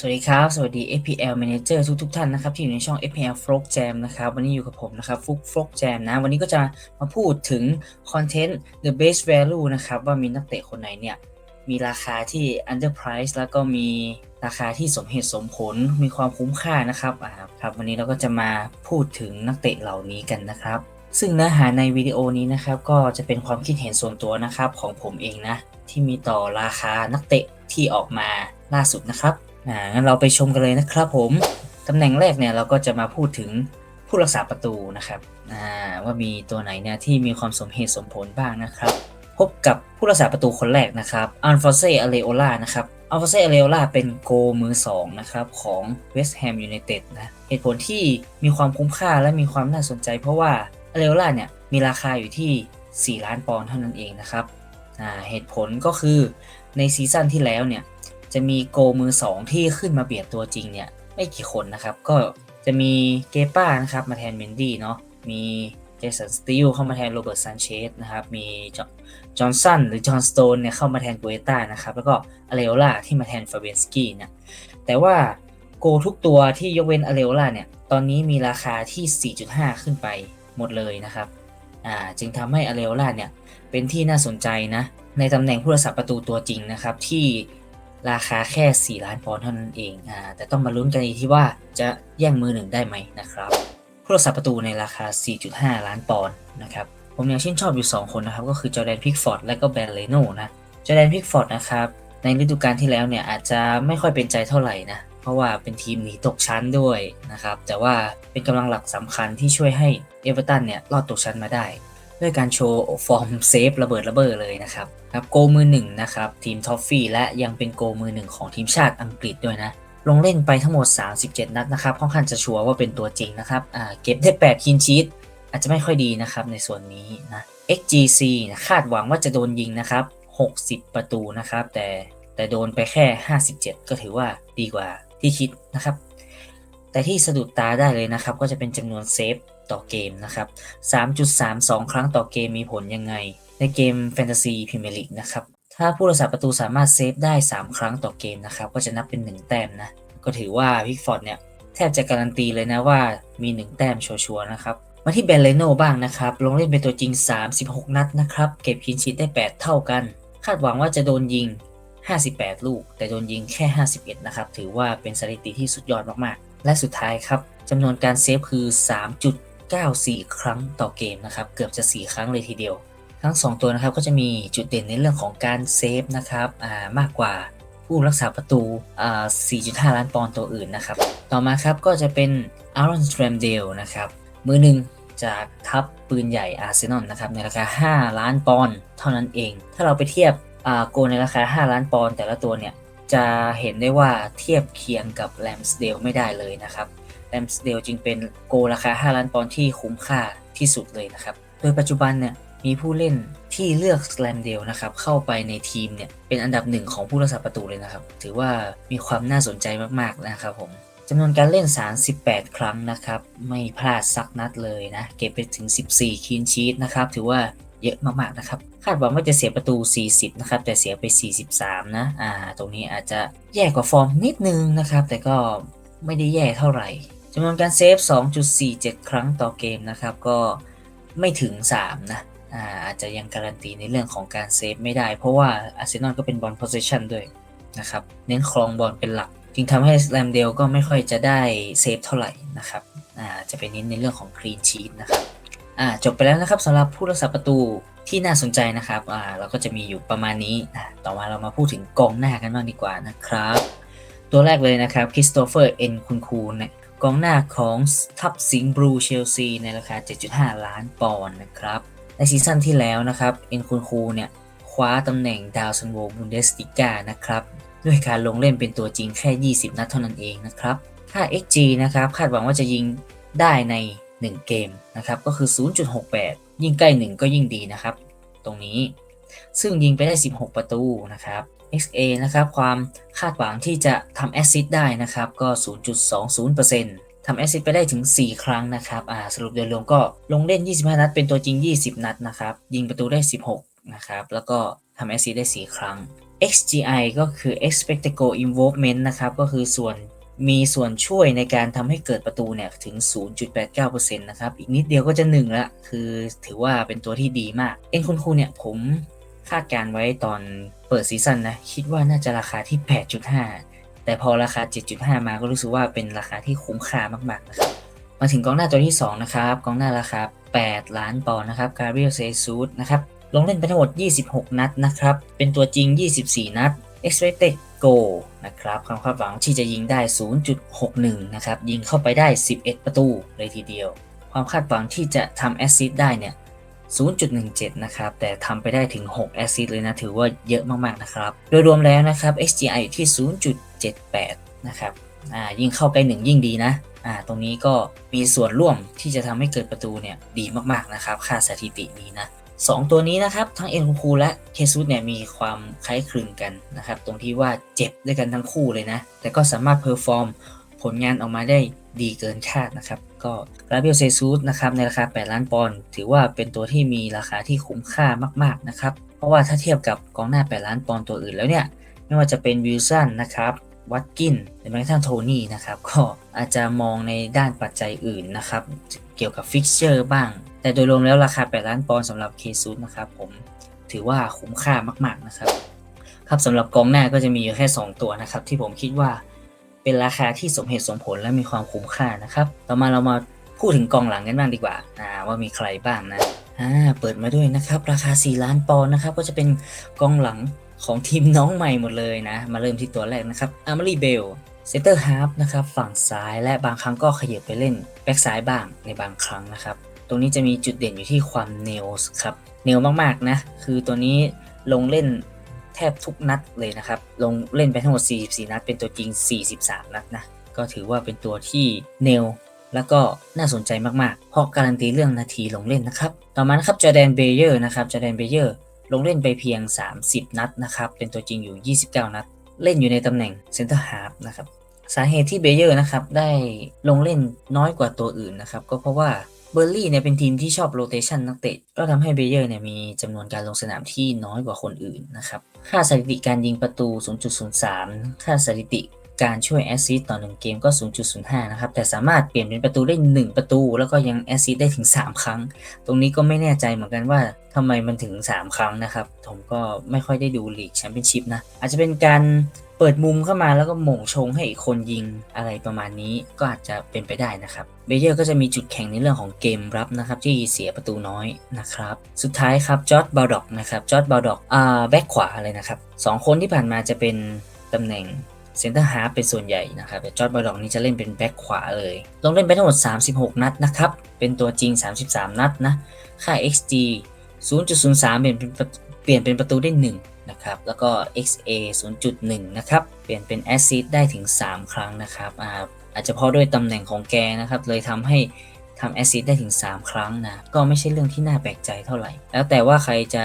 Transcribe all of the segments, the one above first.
สวัสดีครับ สวัสดี FPL Manager ทุกทุกท่านนะครับที่อยู่ในช่อง FPL Frog Jam นะครับวันนี้อยู่กับผมนะครับฟุก Frog Jam นะวันนี้ก็จะมาพูดถึงคอนเทนต์ The Base Value นะครับว่ามีนักเตะคนไหนเนี่ยมีราคาที่ underprice แล้วก็มีราคาที่สมเหตุสมผลมีความคุ้มค่านะครับอ่าครับวันนี้เราก็จะมาพูดถึงนักเตะเหล่านี้กันนะครับ ซึ่งเนื้อหาในวิดีโอนี้นะครับก็จะเป็นความคิดเห็นส่วนตัวนะครับของผมเองนะที่มีต่อราคานักเตะที่ออกมาล่าสุดนะครับ อ่างั้นเราไปชมกันเลยนะครับผม ตำแหน่งแรกเนี่ยเราก็จะมาพูดถึงผู้รักษาประตูนะครับอ่าว่ามีตัวไหนเนี่ยที่มีความสมเหตุสมผลบ้างนะครับ พบกับผู้รักษาประตูคนแรกนะครับอัลฟาเซอเลโอลานะครับอัลฟาเซอเลโอลาเป็นโกมือ2นะครับของเวสต์แฮมยูไนเต็ดนะเหตุผลที่มีความคุ้มค่าและมีความน่าสนใจ เพราะว่าอเลโอลาเนี่ยมีราคาอยู่ที่ 4 ล้านปอนด์เท่านั้นเองนะครับอ่าเหตุผลก็คือในซีซั่นที่แล้วเนี่ย จะมีโกมือ 2 ที่ขึ้นมาเบียดตัวจริงเนี่ยไม่กี่คนนะครับ ก็จะมีเกป้านะครับมาแทนเมนดี้เนาะมีเจสันสตีลเข้ามาแทนโรเบิร์ตซันเชสนะครับ มีจอห์นสันหรือจอห์นสโตนเนี่ยเข้ามาแทนโกเอต้านะครับ แล้วก็อเลโอล่าที่มาแทนฟาเบนสกี้เนี่ยแต่ว่าโกทุกตัวที่ยกเว้นอเลโอล่าเนี่ย ตอนนี้มีราคาที่ 4.5 ขึ้นไปหมดเลยนะครับ อ่า จึงทำให้อเลโอล่าเนี่ย เป็นที่น่าสนใจนะ ในตำแหน่งผู้รักษาประตูตัวจริงนะครับ ที่ ราคาแค่ 4 ล้านปอนด์เท่านั้นเองอ่าแต่ต้องมาลุ้นกันอีกที่ว่าจะแย่งมือหนึ่งได้ไหมนะครับผู้รักษาประตูในราคา 4.5 ล้านปอนด์นะครับผมยังชื่นชอบอยู่ 2 คนนะครับ ก็คือจอร์แดนพิกฟอร์ดและก็แบนเลโนนะจอร์แดนพิกฟอร์ดนะครับในฤดูกาลที่แล้วเนี่ยอาจจะไม่ค่อยเป็นใจเท่าไหร่นะเพราะว่าเป็นทีมหนีตกชั้นด้วยนะครับแต่ว่าเป็นกำลังหลักสำคัญที่ช่วยให้เอเวอร์ตันเนี่ยรอดตกชั้นมาได้ ด้วยการโชว์ฟอร์มเซฟระเบิดระเบ้อเลยนะครับครับโกมือหนึ่งนะครับทีมทอฟฟี่และยังเป็นโกมือหนึ่งของทีมชาติอังกฤษด้วยนะ ลงเล่นไปทั้งหมด 37 นัดนะครับค่อนข้างจะชัวร์ว่าเป็นตัวจริงนะครับอ่าเก็บได้8คินชีตอาจจะไม่ค่อยดีนะครับในส่วนนี้นะ XGC นะคาดหวังว่าจะโดนยิงนะครับ 60 ประตูนะครับ แต่แต่โดนไปแค่ 57 ก็ถือว่าดีกว่าที่คิดนะครับ แต่ที่สะดุดตาได้เลยนะครับ ก็จะเป็นจำนวนเซฟ ต่อเกมนะครับ 3.32 ครั้งต่อเกมมีผลยังไง ในเกมแฟนตาซีพรีเมียร์ลีกนะครับ ถ้าผู้รักษาประตูสามารถเซฟได้ 3 ครั้งต่อเกมนะครับ ก็จะนับเป็น 1 แต้มนะ ก็ถือว่าพิกฟอร์ดเนี่ยแทบจะการันตีเลยนะว่ามี 1 แต้มชัวร์ๆนะครับ มาที่เบนเลโนบ้างนะครับ ลงเล่นเป็นตัวจริง 36 นัดนะครับ เก็บคินชีตได้ 8 เท่ากัน คาดหวังว่าจะโดนยิง 58 ลูก แต่โดนยิงแค่ 51 นะครับ ถือว่าเป็นสถิติที่สุดยอดมากๆ และสุดท้ายครับจำนวนการเซฟคือ 3.94 ครั้งต่อเกมนะครับ เกือบจะ 4 ครั้งเลยทีเดียว ทั้ง 2 ตัวนะครับก็จะมีจุดเด่นในเรื่องของการเซฟนะครับามากกว่าผู้รักษาประตูอ่า4.5 ล้านปอนด์ตัวอื่นนะครับ ต่อมาครับก็จะเป็นอารอนสแตรมเดลนะครับ มือหนึ่งจากทัพปืนใหญ่อาร์เซนอลนะครับในราคา 5 ล้านปอนด์เท่านั้นเอง ถ้าเราไปเทียบโกในราคา 5 ล้านปอนด์แต่ละตัวเนี่ยจะเห็นได้ว่าเทียบเคียงกับแลมสเดลไม่ได้เลยนะครับ แลมสเดลจึงเป็นโกราคา 5 ล้านปอนด์ที่คุ้มค่าที่สุดเลยนะครับ โดยปัจจุบันเนี่ยมีผู้เล่นที่เลือกแลมเดลนะครับเข้าไปในทีมเนี่ยเป็นอันดับหนึ่งของผู้รักษาประตูเลยนะครับ ถือว่ามีความน่าสนใจมากๆนะครับผมจำนวนการเล่น 38 ครั้งนะครับ ไม่พลาดสักนัดเลยนะ เก็บไปถึง 14 คีนชีตนะครับ ถือว่าเยอะมากๆนะครับ คาดหวังว่าจะเสียประตู 40 นะครับ แต่เสียไป 43 นะ อ่า ตรงนี้อาจจะแย่กว่าฟอร์มนิดนึงนะครับ แต่ก็ไม่ได้แย่เท่าไหร่ำนวนการเซฟ 2.47 ครั้งต่อเกมนะครับ ก็ไม่ถึง 3 นะอ่าอาจจะยังการันตีในเรื่องของการเซฟไม่ได้ เพราะว่าอาร์เซนอลก็เป็นบอลโพส s ชันด้วยนะครับ เน้นครองบอลเป็นหลัก จึงทำให้แรมเดลก็ไม่ค่อยจะได้เซฟเท่าไหร่นะครับอ่าจะเป็นเน้นในเรื่องของคลีนชีตนะครับอ่าจบไปแล้วนะครับสำหรับผู้รักษาประตูที่น่าสนใจนะครับอ่าเราก็จะมีอยู่ประมาณนี้ต่อมาเรามาพูดถึงกองหน้ากันบ้างดีกว่านะครับ ตัวแรกเลยนะครับคริสโตเฟอร์เอ็นคุนคูนเนี่ย กองหน้าของทัพสิงห์บลูเชลซีในราคา 7.5 ล้านปอนด์นะครับ ในซีซั่นที่แล้วนะครับ เอ็นคุนคูเนี่ยคว้าตำแหน่งดาวซันโวบุนเดสติกานะครับ ด้วยการลงเล่นเป็นตัวจริงแค่ 20 นัดเท่านั้นเองนะครับ ค่า XG นะครับ คาดหวังว่าจะยิงได้ใน 1 เกมนะครับ ก็คือ 0.68 ยิ่งใกล้ 1 ก็ยิ่งดีนะครับ ตรงนี้ซึ่งยิงไปได้ 16 ประตูนะครับ XA นะครับความคาดหวังที่จะทำแอสซิสได้นะครับก็ 0.20%ทำแอสซิสไปได้ถึง 4 ครั้งนะครับอ่าสรุปโดยรวมก็ลงเล่น 25 นัด เป็นตัวจริง 20 นัดนะครับยิงประตูได้ 16 นะครับแล้วก็ทำแอสซิสได้ 4 ครั้ง XGI ก็คือ expected goal involvement นะครับก็คือส่วนมีส่วนช่วยในการทำให้เกิดประตูเนี่ยถึง 0.89%นะครับ อีกนิดเดียวก็จะ 1 ละ คือถือว่าเป็นตัวที่ดีมาก เอ็นคุณครูเนี่ยผม คาดการไว้ตอนเปิดซีซั่นนะ คิดว่าน่าจะราคาที่ 8.5 แต่พอราคา 7.5 มาก็รู้สึกว่าเป็นราคาที่คุ้มค่ามากๆนะครับมาถึงกองหน้าตัวที่ 2 นะครับ กองหน้าราคา 8 ล้านปอนด์นะครับกาเบรียลเซซูสนะครับลงเล่นไปทั้งหมด 26 นัดนะครับ เป็นตัวจริง 24 นัด expected goal นะครับความคาดหวังที่จะยิงได้ 0.61 นะครับ ยิงเข้าไปได้ 11 ประตูเลยทีเดียว ความคาดหวังที่จะทำแอสซิสต์ได้เนี่ย 0.17 นะครับ แต่ทำไปได้ถึง 6 แอซิสเลยนะ ถือว่าเยอะมาก ๆ นะครับ โดยรวมแล้วนะครับ XGI อยู่ที่ 0.78 นะครับ อ่า ยิ่งเข้าใกล้หนึ่งยิ่งดีนะ อ่า ตรงนี้ก็มีส่วนร่วมที่จะทำให้เกิดประตูเนี่ย ดีมาก ๆ นะครับ ค่าสถิตินี้นะสองตัวนี้นะครับ ทั้งเอ็นคูและเคซุสเนี่ยมีความคล้ายคลึงกันนะครับ ตรงที่ว่าเจ็บด้วยกันทั้งคู่เลยนะ แต่ก็สามารถเพอร์ฟอร์มผลงานออกมาได้ดีเกินคาดนะครับ ก็ลาเบลเซซูสนะครับในราคา 8 ล้านปอนด์ถือว่าเป็นตัวที่มีราคาที่คุ้มค่ามากๆนะครับ เพราะว่าถ้าเทียบกับกองหน้า 8 ล้านปอนด์ตัวอื่นแล้วเนี่ย ไม่ว่าจะเป็นวิลสันนะครับวัตกินหรือแม้กระทั่งโทนี่นะครับก็อาจจะมองในด้านปัจจัยอื่นนะครับ เกี่ยวกับฟิกเจอร์บ้าง แต่โดยรวมแล้วราคา 8 ล้านปอนด์สำหรับเคซูสนะครับผมถือว่าคุ้มค่ามากๆนะครับครับสำหรับกองหน้าก็จะมีอยู่แค่ 2 ตัวนะครับที่ผมคิดว่า เป็นราคาที่สมเหตุสมผลและมีความคุ้มค่านะครับ ต่อมาเรามาพูดถึงกองหลังกันบ้างดีกว่าว่ามีใครบ้างนะอ่าเปิดมาด้วยนะครับ ราคา 4 ล้านปอนด์นะครับ ก็จะเป็นกองหลังของทีมน้องใหม่หมดเลยนะ มาเริ่มที่ตัวแรกนะครับอาร์มารีเบลเซนเตอร์ฮาร์ฟนะครับฝั่งซ้ายและบางครั้งก็ขยับไปเล่นแบ็กซ้ายบ้างในบางครั้งนะครับ ตรงนี้จะมีจุดเด่นอยู่ที่ความเนลส์ครับเนลมากๆนะ คือตัวนี้ลงเล่น ทบทุกนัดเลยนะครับ ลงเล่นไปทั้งหมด 44 นัด เป็นตัวจริง 43 นัดนะ ก็ถือว่าเป็นตัวที่เนลแล้วก็น่าสนใจมากๆ เพราะการันตีเรื่องนาทีลงเล่นนะครับ ต่อมานะครับจอแดนเบเยอร์นะครับจอแดนเบเยอร์ลงเล่นไปเพียง 30 นัดนะครับ เป็นตัวจริงอยู่ 29 นัด เล่นอยู่ในตำแหน่งเซนเตอร์ฮาร์ฟนะครับ สาเหตุที่เบเยอร์นะครับได้ลงเล่นน้อยกว่าตัวอื่นนะครับ ก็เพราะว่า เบอร์ลี่เนี่ยเป็นทีมที่ชอบโรเตชันนักเตะ ก็ทำให้เบเยอร์เนี่ยมีจำนวนการลงสนามที่น้อยกว่าคนอื่นนะครับ ค่าสถิติการยิงประตู 0.03 ค่าสถิติ การช่วยแอสซิสต์ต่อ 1 เกมก็ 0.05 นะครับ แต่สามารถเปลี่ยนเป็นประตูได้ 1 ประตู แล้วก็ยังแอสซิสต์ได้ถึง 3 ครั้ง ตรงนี้ก็ไม่แน่ใจเหมือนกันว่าทำไมมันถึง 3 ครั้งนะครับ ผมก็ไม่ค่อยได้ดูลีกแชมเปี้ยนชิพนะ อาจจะเป็นการเปิดมุมเข้ามาแล้วก็หม่งชงให้อีกคนยิงอะไรประมาณนี้ก็อาจจะเป็นไปได้นะครับ เบเยอร์ก็จะมีจุดแข็งในเรื่องของเกมรับนะครับที่เสียประตูน้อยนะครับ สุดท้ายครับจอร์ดบาลด็อกนะครับจอร์ดบาลด็อกอ่าแบ็คขวาเลยนะครับสองคนที่ผ่านมาจะเป็นตำแหน่ง เซนเตอร์ฮาร์เป็นส่วนใหญ่นะครับแต่จอร์ดบาลด็อกนี่จะเล่นเป็นแบ็คขวาเลย ลงเล่นไปทั้งหมด 36 นัดนะครับ เป็นตัวจริง 33 นัดนะ ค่า xg 0.03 เปลี่ยนเป็นเปลี่ยนเป็นประตูได้ 1 นะครับ แล้วก็ XA 0.1 นะครับ เปลี่ยนเป็น Assist ได้ถึง 3 ครั้งนะครับอาอาจจะเพราะด้วยตำแหน่งของแกนะครับ เลยทำให้ ทำ Assist ได้ถึง 3 ครั้งนะ ก็ไม่ใช่เรื่องที่น่าแปลกใจเท่าไหร่ แล้วแต่ว่าใครจะ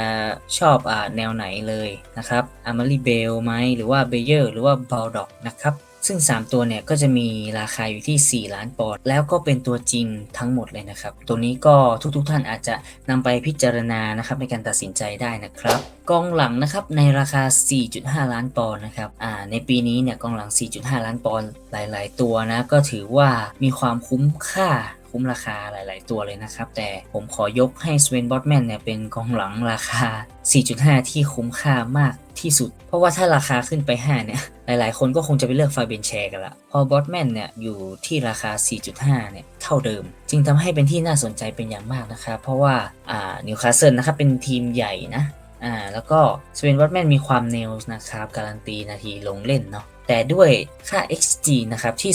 ชอบอ่าแนวไหนเลยนะครับอามารีเบลไหมหรือว่าเบเยอร์หรือว่าบอลด็อกนะครับซึ่ง 3 ตัวเนี่ยก็จะมีราคาอยู่ที่ 4 ล้านปอนด์แล้วก็เป็นตัวจริงทั้งหมดเลยนะครับ ตัวนี้ก็ทุกๆทท่านอาจจะนำไปพิจารณานะครับในการตัดสินใจได้นะครับกองหลังนะครับในราคา 4.5 ล้านปอนด์นะครับอ่าในปีนี้เนี่ยกองหลัง 4.5 ล้านปอนด์หลาย ๆ ตัวนะก็ถือว่ามีความคุ้มค่า คุ้มราคาหลาย ๆ ตัวเลยนะครับ แต่ผมขอยกให้สเวนบอตแมนเนี่ยเป็นกองหลังราคา 4.5 ที่คุ้มค่ามากที่สุด เพราะว่าถ้าราคาขึ้นไป 5 เนี่ย หลาย ๆ คนก็คงจะไปเลือกฟาเบนแชร์กันละ พอบอตแมนเนี่ย อยู่ที่ราคา 4.5 เนี่ย เท่าเดิม จึงทำให้เป็นที่น่าสนใจเป็นอย่างมากนะครับ เพราะว่าอ่านิวคาสเซิลนะครับ เป็นทีมใหญ่นะอ่าแล้วก็สเวนบอตแมนมีความเนลส์นะครับ การันตีนาทีลงเล่นเนาะ แต่ด้วยค่า xg นะครับที่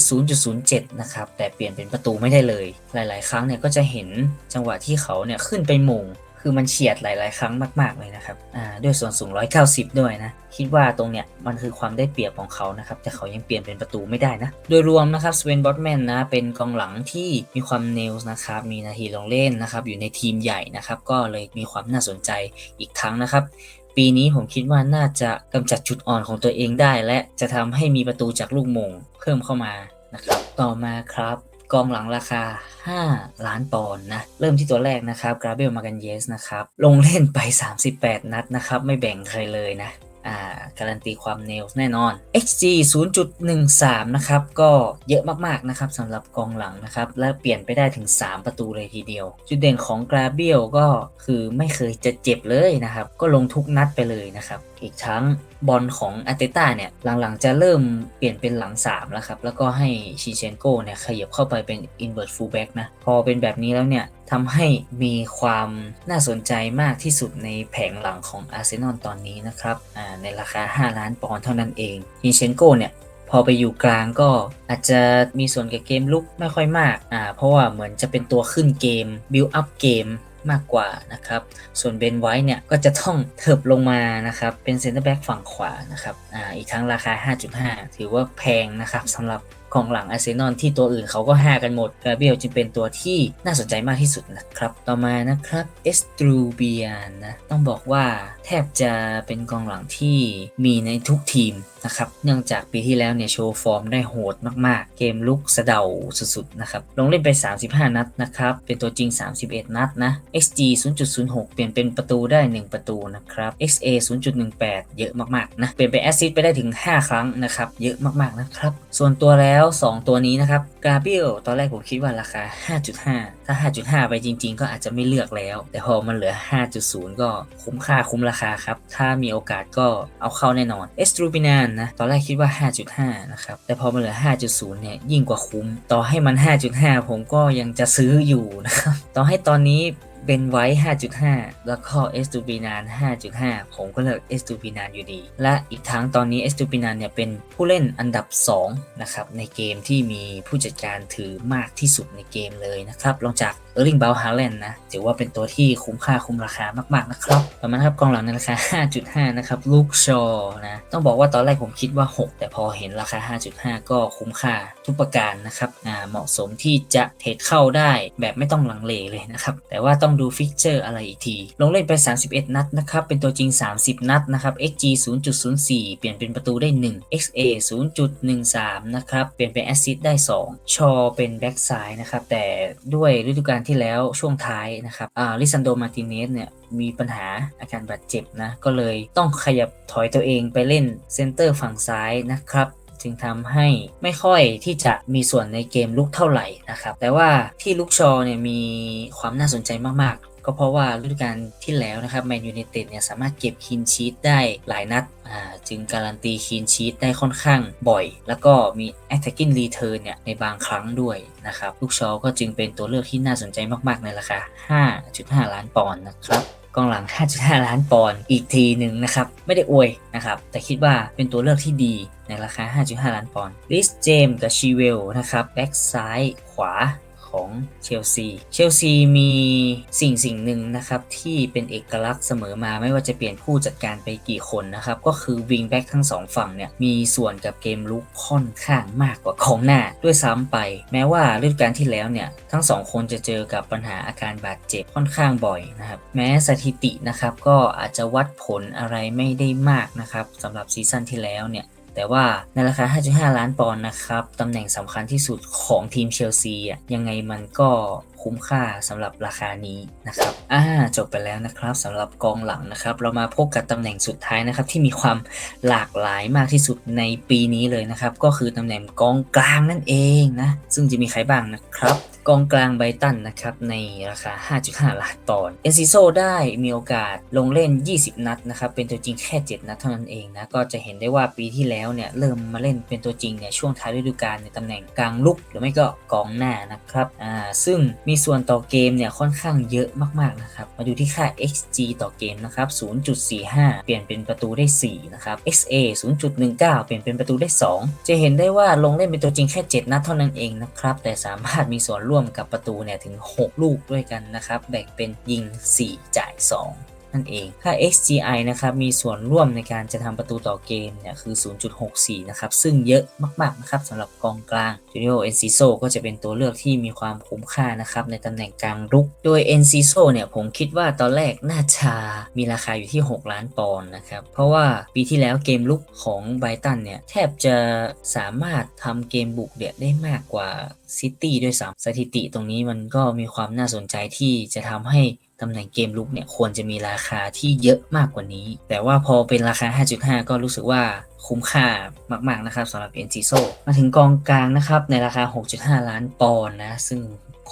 0.07 นะครับ แต่เปลี่ยนเป็นประตูไม่ได้เลย หลาย ๆ ครั้งเนี่ยก็จะเห็นจังหวะที่เขาเนี่ยขึ้นไปหมงคือมันเฉียดหลาย ๆ ครั้งมาก ๆ เลยนะครับ อ่า ด้วยส่วนสูง 190 ด้วยนะ คิดว่าตรงเนี้ยมันคือความได้เปรียบของเขานะครับ แต่เขายังเปลี่ยนเป็นประตูไม่ได้นะ โดยรวมนะครับสเวนบอตแมนนะ เป็นกองหลังที่มีความเนลส์นะครับ มีนาทีลงเล่นนะครับ อยู่ในทีมใหญ่นะครับ ก็เลยมีความน่าสนใจอีกครั้งนะครับ ปีนี้ผมคิดว่าน่าจะกำจัดจุดอ่อนของตัวเองได้ และจะทำให้มีประตูจากลูกมงเพิ่มเข้ามานะครับ ต่อมาครับกองหลังราคา 5 ล้านปอนด์นะ เริ่มที่ตัวแรกนะครับกราเบลมากันเยสนะครับ ลงเล่นไป 38 นัดนะครับ ไม่แบ่งใครเลยนะ อ่าการันตีความเนลแน่นอน XG 0.13 นะครับ ก็เยอะมากๆนะครับสำหรับกองหลังนะครับ และเปลี่ยนไปได้ถึง 3 ประตูเลยทีเดียว จุดเด่นของกราเบียลก็คือไม่เคยจะเจ็บเลยนะครับ ก็ลงทุกนัดไปเลยนะครับ อีกทั้งบอลของอาร์เตต้าเนี่ย หลังๆจะเริ่มเปลี่ยนเป็นหลัง 3 แล้วครับ แล้วก็ให้ชิเชนโกเนี่ยขยับเข้าไปเป็น invert fullback นะ พอเป็นแบบนี้แล้วเนี่ย ทำให้มีความน่าสนใจมากที่สุดในแผงหลังของอาร์เซนอลตอนนี้นะครับในราคา 5 ล้านปอนด์เท่านั้นเองชินเชนโกเนี่ยพอไปอยู่กลางก็อาจจะมีส่วนกับเกมลุกไม่ค่อยมากอ่าเพราะว่าเหมือนจะเป็นตัวขึ้นเกม build up เกมมากกว่านะครับ ส่วนเบนไว้เนี่ยก็จะต้องเถิบลงมานะครับ เป็นเซนเตอร์แบ็กฝั่งขวานะครับ อ่า อีกทั้งราคา 5.5 ถือว่าแพงนะครับสำหรับ องหลังอาร์เซนอลที่ตัวอื่นเขาก็ห้ากันหมดกาเบียลจึงเป็นตัวที่น่าสนใจมากที่สุดนะครับ ต่อมานะครับเอสตรูเบียนนะต้องบอกว่า แทบจะเป็นกองหลังที่มีในทุกทีมนะครับ เนื่องจากปีที่แล้วเนี่ยโชว์ฟอร์มได้โหดมากๆ เกมลุกสะเดาสุดๆนะครับ ลงเล่นไป 35 นัดนะครับ เป็นตัวจริง 31 นัดนะ XG 0.06 เปลี่ยนเป็นประตูได้ 1 ประตูนะครับ XA 0.18 เยอะมากๆนะ เปลี่ยนเป็นแอสซิสไปได้ถึง 5 ครั้งนะครับ เยอะมากๆนะครับ ส่วนตัวแล้ว 2 ตัวนี้นะครับกาเบียลตอนแรกผมคิดว่าราคา 5.5 ถ้า 5.5 ไปจริง ๆ ก็อาจจะไม่เลือกแล้ว แต่พอมันเหลือ 5.0 ก็คุ้มค่าคุ้มราคาคาครับ ถ้ามีโอกาสก็เอาเข้าแน่นอนเอสตรูปินานนะ ตอนแรกคิดว่า 5.5 นะครับ แต่พอมาเหลือ 5.0 เนี่ย ยิ่งกว่าคุ้ม ต่อให้มัน 5.5 ผมก็ยังจะซื้ออยู่นะครับ ต่อให้ตอนนี้ เป็นไว้ 5.5 แล้วก็เอสตูปีนาน5.5 ผมก็เลือกเอสตูปีนานอยู่ดี และอีกทั้งตอนนี้เอสตูปีนานเนี่ยเป็นผู้เล่นอันดับ 2 นะครับ ในเกมที่มีผู้จัดการถือมากที่สุดในเกมเลยนะครับลงจากเออร์ลิงเบลฮาเลนนะ ถือว่าเป็นตัวที่คุ้มค่าคุ้มราคามาก ๆ นะครับต่อมาครับกองหลังในราคา 5.5 นะครับลูกชอนะ ต้องบอกว่าตอนแรกผมคิดว่า 6 แต่พอเห็นราคา 5.5 ก็คุ้มค่าทุกประการนะครับอ่าเหมาะสมที่จะเทรดเข้าได้แบบไม่ต้องลังเลเลยนะครับแต่ว่าต้องต้องดูฟิกเจอร์อะไรอีกที ลงเล่นไป 31 นัดนะครับ เป็นตัวจริง 30 นัดนะครับ XG 0.04 เปลี่ยนเป็นประตูได้ 1 XA 0.13 นะครับ เปลี่ยนเป็นแอสซิสต์ได้ 2 ชอเป็นแบ็กซ้ายนะครับ แต่ด้วยฤดูกาลที่แล้วช่วงท้ายนะครับอ่าลิซันโดมาติเนสเนี่ยมีปัญหาอาการบาดเจ็บนะ ก็เลยต้องขยับถอยตัวเองไปเล่นเซนเตอร์ฝั่งซ้ายนะครับ จึงทำให้ไม่ค่อยที่จะมีส่วนในเกมลุกเท่าไหร่นะครับ แต่ว่าที่ลุกชอเนี่ยมีความน่าสนใจมากๆ ก็เพราะว่าฤดูกาลที่แล้วนะครับแมนยู i นเต็ดเนี่ยสามารถเก็บคินชีตได้หลายนัดอ่าจึงการันตีคินชีตได้ค่อนข้างบ่อย แล้วก็มี attacking return เนี่ยในบางครั้งด้วยนะครับ ลูกชอก็จึงเป็นตัวเลือกที่น่าสนใจมากๆในราคา 5.5 ล้านปอนด์นะครับ กองหลัง 5.5 ล้านปอนด์อีกทีหนึ่งนะครับ ไม่ได้อวยนะครับ แต่คิดว่าเป็นตัวเลือกที่ดีในราคา 5.5 ล้านปอนด์ลิสเจมกับชีเวลนะครับ แบ็กซ้ายขวา ของเชลซี เชลซีมีสิ่งสิ่งหนึ่งนะครับที่เป็นเอกลักษณ์เสมอมาไม่ว่าจะเปลี่ยนผู้จัดการไปกี่คนนะครับ ก็คือวิงแบ็กทั้งสองฝั่งเนี่ยมีส่วนกับเกมลุกค่อนข้างมากกว่าของหน้าด้วยซ้ำไป แม้ว่าฤดูกาลที่แล้วเนี่ยทั้งสองคนจะเจอกับปัญหาอาการบาดเจ็บค่อนข้างบ่อยนะครับแม้สถิตินะครับก็อาจจะวัดผลอะไรไม่ได้มากนะครับสำหรับซีซั่นที่แล้วเนี่ย แต่ว่าในราคา 5.5 ล้านปอนด์นะครับตำแหน่งสำคัญที่สุดของทีมเชลซีอะยังไงมันก็คุ้มค่าสำหรับราคานี้นะครับอ่าจบไปแล้วนะครับสำหรับกองหลังนะครับ เรามาพบกับตำแหน่งสุดท้ายนะครับ ที่มีความหลากหลายมากที่สุดในปีนี้เลยนะครับ ก็คือตำแหน่งกองกลางนั่นเองนะซึ่งจะมีใครบ้างนะครับกองกลางไบตันนะครับในราคา 5.5 ล้านปอนด์ เอนซิโซได้มีโอกาสลงเล่น 20 นัดนะครับเป็นตัวจริงแค่ 7 นัดเท่านั้นเองนะก็จะเห็นได้ว่าปีที่แล้วเนี่ยเริ่มมาเล่นเป็นตัวจริงเนี่ยช่วงท้ายฤดูกาลในตำแหน่งกลางลุกหรือไม่ก็กองหน้านะครับอ่าซึ่งมีส่วนต่อเกมเนี่ยค่อนข้างเยอะมากๆนะครับ มาดูที่ค่า xg ต่อเกมนะครับ 0.45 เปลี่ยนเป็นประตูได้ 4 นะครับ xa 0.19 เปลี่ยนเป็นประตูได้ 2 จะเห็นได้ว่าลงเล่นเป็นตัวจริงแค่ 7 นัดเท่านั้นเองนะครับ แต่สามารถมีส่วนร่วมกับประตูเนี่ยถึง 6 ลูกด้วยกันนะครับ แบ่งเป็นยิง 4 จ่าย 2 นั่นเอง ค่า XGI นะครับ มีส่วนร่วมในการจะทำประตูต่อเกมเนี่ยคือ 0.64 นะครับ ซึ่งเยอะมาก ๆ นะครับสำหรับกองกลาง Julio Enciso ก็จะเป็นตัวเลือกที่มีความคุ้มค่านะครับ ในตำแหน่งกลางรุก โดย Enciso เนี่ย ผมคิดว่าตอนแรกน่าจะมีราคาอยู่ที่ 6 ล้านปอนด์นะครับ เพราะว่าปีที่แล้วเกมลุกของไบตันเนี่ย แทบจะสามารถทำเกมบุกเดี่ยได้มากกว่าซิตี้ด้วยซ้ำสถิติตรงนี้มันก็มีความน่าสนใจที่จะทำให้ ตำแหน่งเกมลุกเนี่ยควรจะมีราคาที่เยอะมากกว่านี้ แต่ว่าพอเป็นราคา 5.5 ก็รู้สึกว่าคุ้มค่ามากๆนะครับสำหรับ n c i s o มาถึงกองกลางนะครับในราคา 6.5 ล้านปอนด์นะ ซึ่ง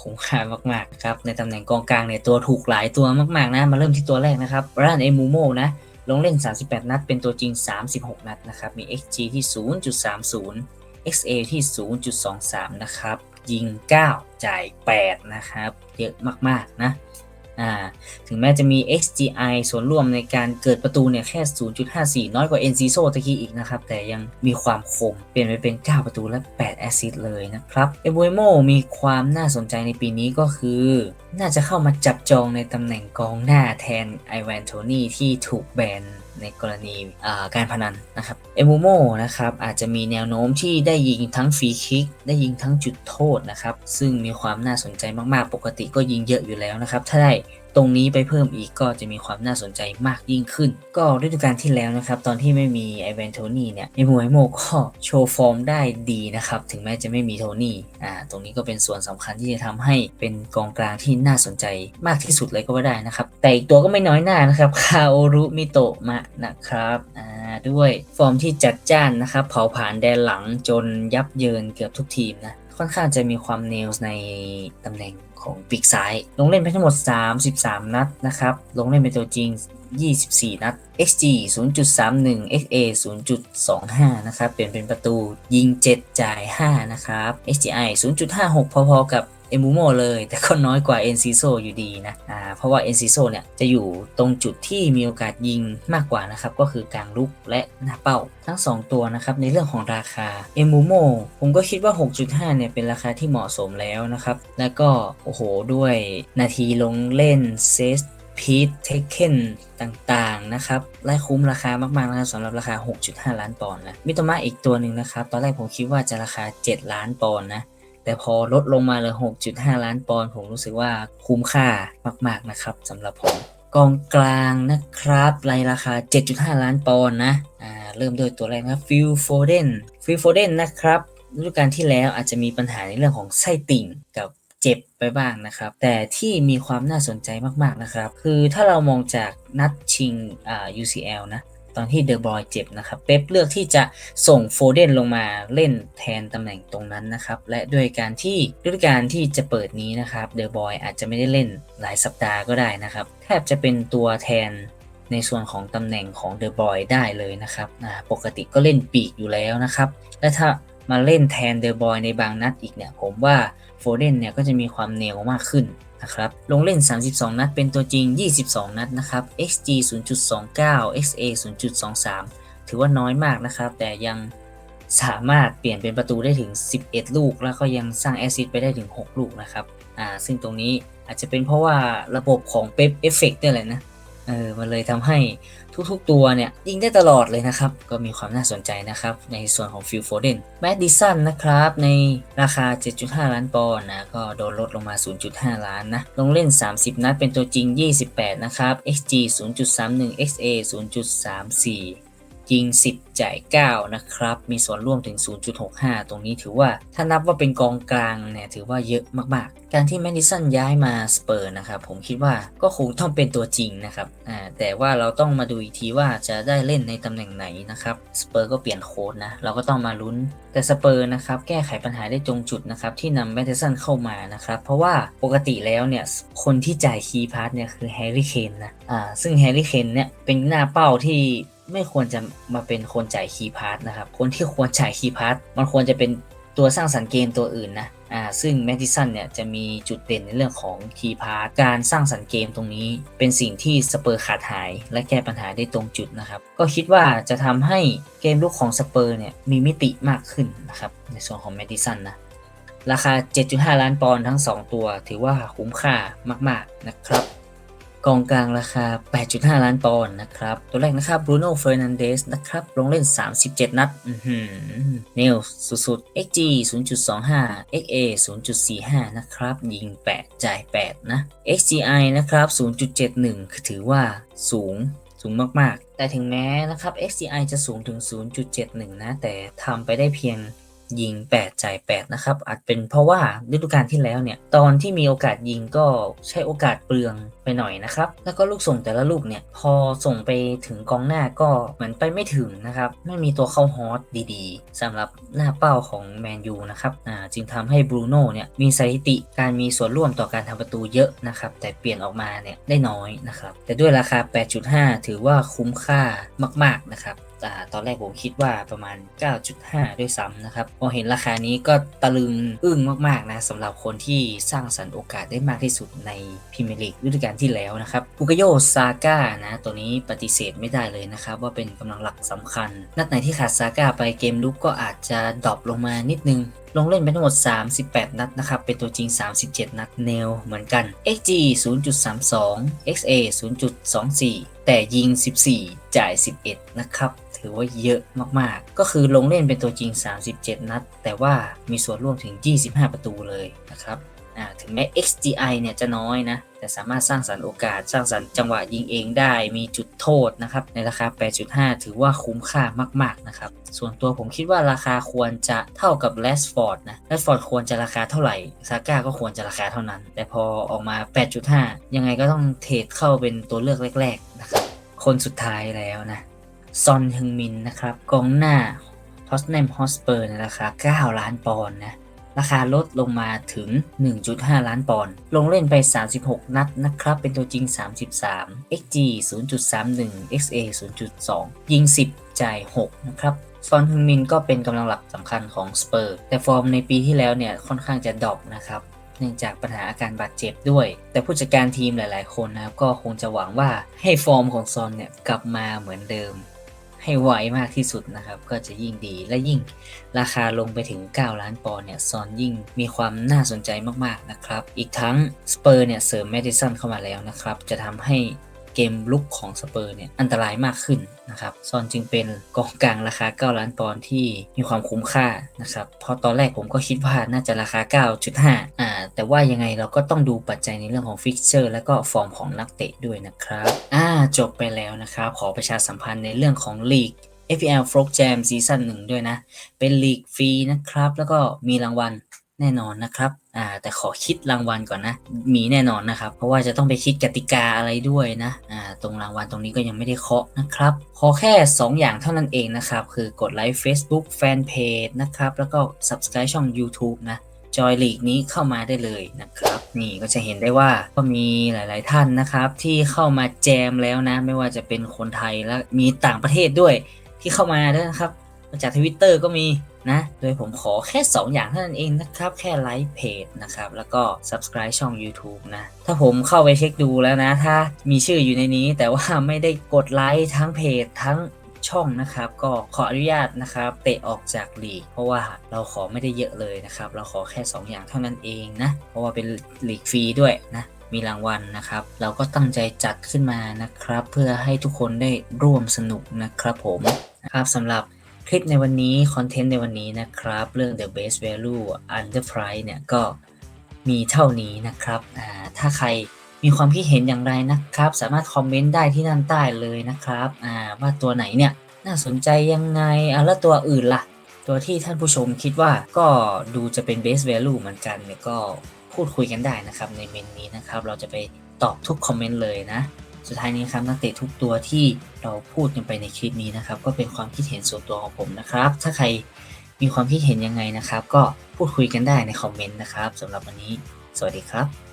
คุ้มค่ามากๆนะครับในตำแหน่งกองกลางเนี่ยตัวถูกหลายตัวมากๆนะมาเริ่มที่ตัวแรกนะครับร้านเอมูโมนะลงเล่น 38 นัด เป็นตัวจริง 36 นัดนะครับ มี xg ที่ 0.30 XA ที่ 0.23 นะครับ ยิง 9 จ่าย 8 นะครับ เยอะมาก ๆ นะ อ่าถึงแม้จะมี XGI ส่วนร่วมในการเกิดประตูเนี่ยแค่ 0.54 น้อยกว่า NC โซตะกี้อีกนะครับ แต่ยังมีความคม เปลี่ยนไปเป็น 9 ประตูและ 8 แอสซิสต์เลยนะครับเอโบโมมีความน่าสนใจในปีนี้ก็คือ น่าจะเข้ามาจับจองในตำแหน่งกองหน้าแทนไอแวนโทนี่ที่ถูกแบน ในกรณีการพนันนะครับเอมูโมนะครับอาจจะมีแนวโน้มที่ได้ยิงทั้งฟรีคิก ได้ยิงทั้งจุดโทษนะครับ ซึ่งมีความน่าสนใจมากๆ ปกติก็ยิงเยอะอยู่แล้วนะครับ ถ้าได้ ตรงนี้ไปเพิ่มอีกก็จะมีความน่าสนใจมากยิ่งขึ้น ก็ฤดูกาลที่แล้วนะครับ ตอนที่ไม่มีไอแวนโทนี่เนี่ยเอมูไอโมก็โชว์ฟอร์มได้ดีนะครับ ถึงแม้จะไม่มีโทนี่อ่าตรงนี้ก็เป็นส่วนสำคัญที่จะทำให้เป็นกองกลางที่น่าสนใจมากที่สุดเลยก็ว่าได้นะครับ แต่อีกตัวก็ไม่น้อยหน้านะครับคาโอรุมิโตะมะนะครับอ่าด้วยฟอร์มที่จัดจ้านนะครับ เผาผ่านแดนหลังจนยับเยินเกือบทุกทีมนะค่อนข้างจะมีความเนลส์ในตำแหน่ง ของปีกซ้าย ลงเล่นไปทั้งหมด 33 นัดนะครับ ลงเล่นเป็นตัวจริง 24 นัด xg 0.31 xa 0.25 นะครับ เปลี่ยนเป็นประตูยิง 7 จ่าย 5 นะครับ xgi 0.56 พอๆกับ เอมูโมเลย แต่ก็น้อยกว่า n c i s o อยู่ดีนะอ่าเพราะว่า n c i s o เนี่ยจะอยู่ตรงจุดที่มีโอกาสยิงมากกว่านะครับ ก็คือกลางลุกและหน้าเป้า ทั้ง 2 ตัวนะครับในเรื่องของราคาเอมูโมผมก็คิดว่า 6.5 เนี่ยเป็นราคาที่เหมาะสมแล้วนะครับ แล้วก็ โอ้โห ด้วยนาทีลงเล่นเซสพีทเทคเคนต่างๆนะครับไล่คุ้มราคามากๆนะครับสำหรับราคา 6.5 ล้านปอนด์นะมิโตมะอีกตัวหนึ่งนะครับ ตอนแรกผมคิดว่าจะราคา 7 ล้านปอนด์นะ แต่พอลดลงมาเหลย6.5 ล้านปอนด์ผมรู้สึกว่าคุ้มค่ามาก ๆ นะครับสำหรับผมกองกลางนะครับในราคา 7.5 ล้านปอนด์นะอ่าเริ่มด้วยตัวแรกนะครับฟิลโฟเดนฟิลโฟเดนนะครับฤดูกาลที่แล้วอาจจะมีปัญหาในเรื่องของไส้ติ่งกับเจ็บไปบ้างนะครับ แต่ที่มีความน่าสนใจมากๆนะครับ คือถ้าเรามองจากนัดชิงอ่า UCL นะ ตอนที่เดอะบอยเจ็บนะครับ เป๊ปเลือกที่จะส่งโฟเดนลงมาเล่นแทนตำแหน่งตรงนั้นนะครับ และด้วยการที่ฤดูกาลที่จะเปิดนี้นะครับเดอะบอยอาจจะไม่ได้เล่นหลายสัปดาห์ก็ได้นะครับแทบจะเป็นตัวแทนในส่วนของตำแหน่งของเดอะบอยได้เลยนะครับปกติก็เล่นปีกอยู่แล้วนะครับ และถ้ามาเล่นแทนเดอะบอยในบางนัดอีกเนี่ย ผมว่าโฟเดนเนี่ยก็จะมีความเนวมากขึ้น นะครับ ลงเล่น 32 นัด เป็นตัวจริง 22 นัดนะครับ xg 0.29 xa 0.23 ถือว่าน้อยมากนะครับ แต่ยังสามารถเปลี่ยนเป็นประตูได้ถึง 11 ลูก แล้วก็ยังสร้างแอซิสไปได้ถึง 6 ลูกนะครับ อ่า ซึ่งตรงนี้อาจจะเป็นเพราะว่าระบบของเป๊ปเอฟเฟกต์นี่แหละนะ เออมันเลยทำให้ทุกๆตัวเนี่ยยิงได้ตลอดเลยนะครับ ก็มีความน่าสนใจนะครับ ในส่วนของฟิลโฟเดนแมดดิสันนะครับ ในราคา 7.5 ล้านปอนด์นะก็โดนลดลงมา 0.5 ล้านนะ ลงเล่น 30 นัดเป็นตัวจริง 28 นะครับ xg 0.31 xa 0.34 ยิง 10 จ่าย 9 นะครับ มีส่วนร่วมถึง 0.65 ตรงนี้ถือว่าถ้านับว่าเป็นกองกลางเนี่ยถือว่าเยอะมากๆ การที่แมดดิสันย้ายมาสเปอร์นะครับ ผมคิดว่าก็คงต้องเป็นตัวจริงนะครับอ่าแต่ว่าเราต้องมาดูอีกทีว่าจะได้เล่นในตำแหน่งไหนนะครับสเปอร์ก็เปลี่ยนโค้ดนะ เราก็ต้องมาลุ้น แต่สเปอร์นะครับแก้ไขปัญหาได้ตรงจุดนะครับที่นำแมดดิสันเข้ามานะครับเพราะว่าปกติแล้วเนี่ยคนที่จ่ายคีย์พาร์ทเนี่ยคือแฮร์รี่เคนนะอ่าซึ่งแฮร์รี่เคนเนี่ยเป็นหน้าเป้าที่ ไม่ควรจะมาเป็นคนจ่ายคีย์พาร์ทนะครับ คนที่ควรจ่ายคีย์พาร์ทมันควรจะเป็นตัวสร้างสรรค์เกมตัวอื่นนะ อ่า ซึ่งแมดิสันเนี่ยจะมีจุดเด่นในเรื่องของคีย์พาร์ทการสร้างสรรค์เกมตรงนี้ เป็นสิ่งที่สเปอร์ขาดหาย และแก้ปัญหาได้ตรงจุดนะครับ ก็คิดว่าจะทำให้เกมลุกของสเปอร์เนี่ยมีมิติมากขึ้นนะครับ ในส่วนของแมดิสันนะ ราคา 7.5 ล้านปอนด์ทั้ง 2 ตัว ถือว่าคุ้มค่ามาก ๆ นะครับ กองกลางราคา 8.5 ล้านปอนด์นะครับ ตัวแรกนะครับบรูโน่เฟอร์นันเดสนะครับ ลงเล่น 37 นัดเนลสุดๆ xg 0.25 xa 0.45 นะครับ ยิง 8 จ่าย 8 นะ xgi นะครับ 0.71 คือถือว่าสูงสูงมากๆ แต่ถึงแม้นะครับ xgi จะสูงถึง 0.71 นะ แต่ทำไปได้เพียง ยิง 8 จ่าย 8 นะครับอาจเป็นเพราะว่าฤดูกาลที่แล้วเนี่ย ตอนที่มีโอกาสยิงก็ใช้โอกาสเปลืองไปหน่อยนะครับ แล้วก็ลูกส่งแต่ละลูกเนี่ย พอส่งไปถึงกองหน้าก็เหมือนไปไม่ถึงนะครับ ไม่มีตัวเข้าฮอตดีๆสำหรับหน้าเป้าของแมนยูนะครับจึงทำให้บรูโน่เนี่ยมีสถิติการมีส่วนร่วมต่อการทำประตูเยอะนะครับ แต่เปลี่ยนออกมาเนี่ยได้น้อยนะครับ แต่ด้วยราคา 8.5 ถือว่าคุ้มค่ามาก ๆนะครับ อ่ตอนแรกผมคิดว่าประมาณ 9.5 ด้วยซ้ำนะครับพอเห็นราคานี้ก็ตะลึงอึ้งมากๆนะสำหรับคนที่สร้างสรรค์โอกาสได้มากที่สุดในพรีเมียร์ลีกฤดูกาลที่แล้วนะครับบุกโยซาก้านะตัวนี้ปฏิเสธไม่ได้เลยนะครับว่าเป็นกำลังหลักสำคัญ นัดไหนที่ขาดซาก้าไปเกมลุกก็อาจจะดรอปลงมานิดนึงลงเล่นไปทั้งหมด 38 นัดนะครับ เป็นตัวจริง 37 นัดเนลเหมือนกัน xg 0.32 xa 0.24 แต่ยิง 14 จ่าย 11 นะครับ ถือว่าเยอะมากๆ ก็คือลงเล่นเป็นตัวจริง 37 นัด แต่ว่ามีส่วนร่วมถึง 25 ประตูเลยนะครับถึงแม้ XGI เนี่ยจะน้อยนะ แต่สามารถสร้างสรรค์โอกาส สร้างสรรค์จังหวะยิงเองได้ มีจุดโทษนะครับ ในราคา 8.5 ถือว่าคุ้มค่ามาก ๆ นะครับ ส่วนตัวผมคิดว่าราคาควรจะเท่ากับแรสฟอร์ดนะแรสฟอร์ดควรจะราคาเท่าไหร่ ซาก้าก็ควรจะราคาเท่านั้น แต่พอออกมา 8.5 ยังไงก็ต้องเทรดเข้าเป็นตัวเลือกแรก ๆ นะครับ คนสุดท้ายแล้วนะ ซอนฮึงมินนะครับกองหน้าทอสเนมฮอสเปอร์ในราคา 9 ล้านปอนด์นะราคาลดลงมาถึง 1.5 ล้านปอนด์ ลงเล่นไป 36 นัดนะครับ เป็นตัวจริง 33 xg 0.31 xa 0.2 ยิง 10 จ่าย 6 นะครับ ซอนฮึงมินก็เป็นกำลังหลักสำคัญของสเปอร์ แต่ฟอร์มในปีที่แล้วเนี่ยค่อนข้างจะดรอปนะครับ เนื่องจากปัญหาอาการบาดเจ็บด้วย แต่ผู้จัดการทีมหลาย ๆ คนนะครับก็คงจะหวังว่าให้ฟอร์มของซอนเนี่ยกลับมาเหมือนเดิม ให้ไวมากที่สุดนะครับ ก็จะยิ่งดีและยิ่งราคาลงไปถึง 9 ล้านปอนด์เนี่ยซอนยิ่งมีความน่าสนใจมากๆนะครับ อีกทั้งสเปอร์เนี่ยเสริมแมดิสันเข้ามาแล้วนะครับ จะทำให้ เกมลุกของสเปอร์เนี่ยอันตรายมากขึ้นนะครับซอนจึงเป็นกองกลางราคา 9 ล้านปอนด์ที่มีความคุ้มค่านะครับเพราะตอนแรกผมก็คิดว่าน่าจะราคา 9.5อ่าแต่ว่ายังไงเราก็ต้องดูปัจจัยในเรื่องของฟิกเจอร์และก็ฟอร์มของนักเตะด้วยนะครับอ่าจบไปแล้วนะครับขอประชาสัมพันธ์ในเรื่องของลีก FPL Frog Jam ซีซั่นหนึ่งด้วยนะ เป็นลีกฟรีนะครับ แล้วก็มีรางวัลแน่นอนนะครับ อ่าแต่ขอคิดรางวัลก่อนนะ มีแน่นอนนะครับ เพราะว่าจะต้องไปคิดกติกาอะไรด้วยนะอ่าตรงรางวัลตรงนี้ก็ยังไม่ได้เคาะนะครับ ขอแค่ 2 อย่างเท่านั้นเองนะครับ คือกดไลค์ Facebook Fanpage นะครับ แล้วก็ Subscribe ช่อง YouTube นะจอยลีกนี้เข้ามาได้เลยนะครับ นี่ก็จะเห็นได้ว่าก็มีหลาย ๆ ท่านนะครับ ที่เข้ามาแจมแล้วนะ ไม่ว่าจะเป็นคนไทยและมีต่างประเทศด้วยที่เข้ามาด้วยนะครับ จากทวิตเตอร์ก็มี นะ โดยผมขอแค่ 2 อย่างเท่านั้นเองนะครับ แค่ไลค์เพจนะครับ แล้วก็ Subscribe ช่อง YouTube นะ ถ้าผมเข้าไปเช็คดูแล้วนะ ถ้ามีชื่ออยู่ในนี้แต่ว่าไม่ได้กดไลค์ทั้งเพจทั้งช่องนะครับก็ขออนุญาตนะครับเตะออกจากลีกเพราะว่าเราขอไม่ได้เยอะเลยนะครับ เราขอแค่ 2 อย่างเท่านั้นเองนะ เพราะว่าเป็นลีกฟรีด้วยนะมีรางวัลนะครับ เราก็ตั้งใจจัดขึ้นมานะครับ เพื่อให้ทุกคนได้ร่วมสนุกนะครับผมครับสำหรับ คลิปในวันนี้ คอนเทนต์ในวันนี้นะครับ เรื่อง the best value under price เนี่ยก็มีเท่านี้นะครับอ่าถ้าใครมีความคิดเห็นอย่างไรนะครับ สามารถคอมเมนต์ได้ที่ด้านใต้เลยนะครับอ่าว่าตัวไหนเนี่ยน่าสนใจยังไงอ่าแล้วตัวอื่นล่ะ ตัวที่ท่านผู้ชมคิดว่าก็ดูจะเป็น best value เหมือนกันเนี่ยก็พูดคุยกันได้นะครับในเมนนี้นะครับ เราจะไปตอบทุกคอมเมนต์เลยนะ สุดท้ายนี้ครับนักเตะทุกตัวที่เราพูดกันไปในคลิปนี้นะครับ ก็เป็นความคิดเห็นส่วนตัวของผมนะครับ ถ้าใครมีความคิดเห็นยังไงนะครับ ก็พูดคุยกันได้ในคอมเมนต์นะครับสำหรับวันนี้ สวัสดีครับ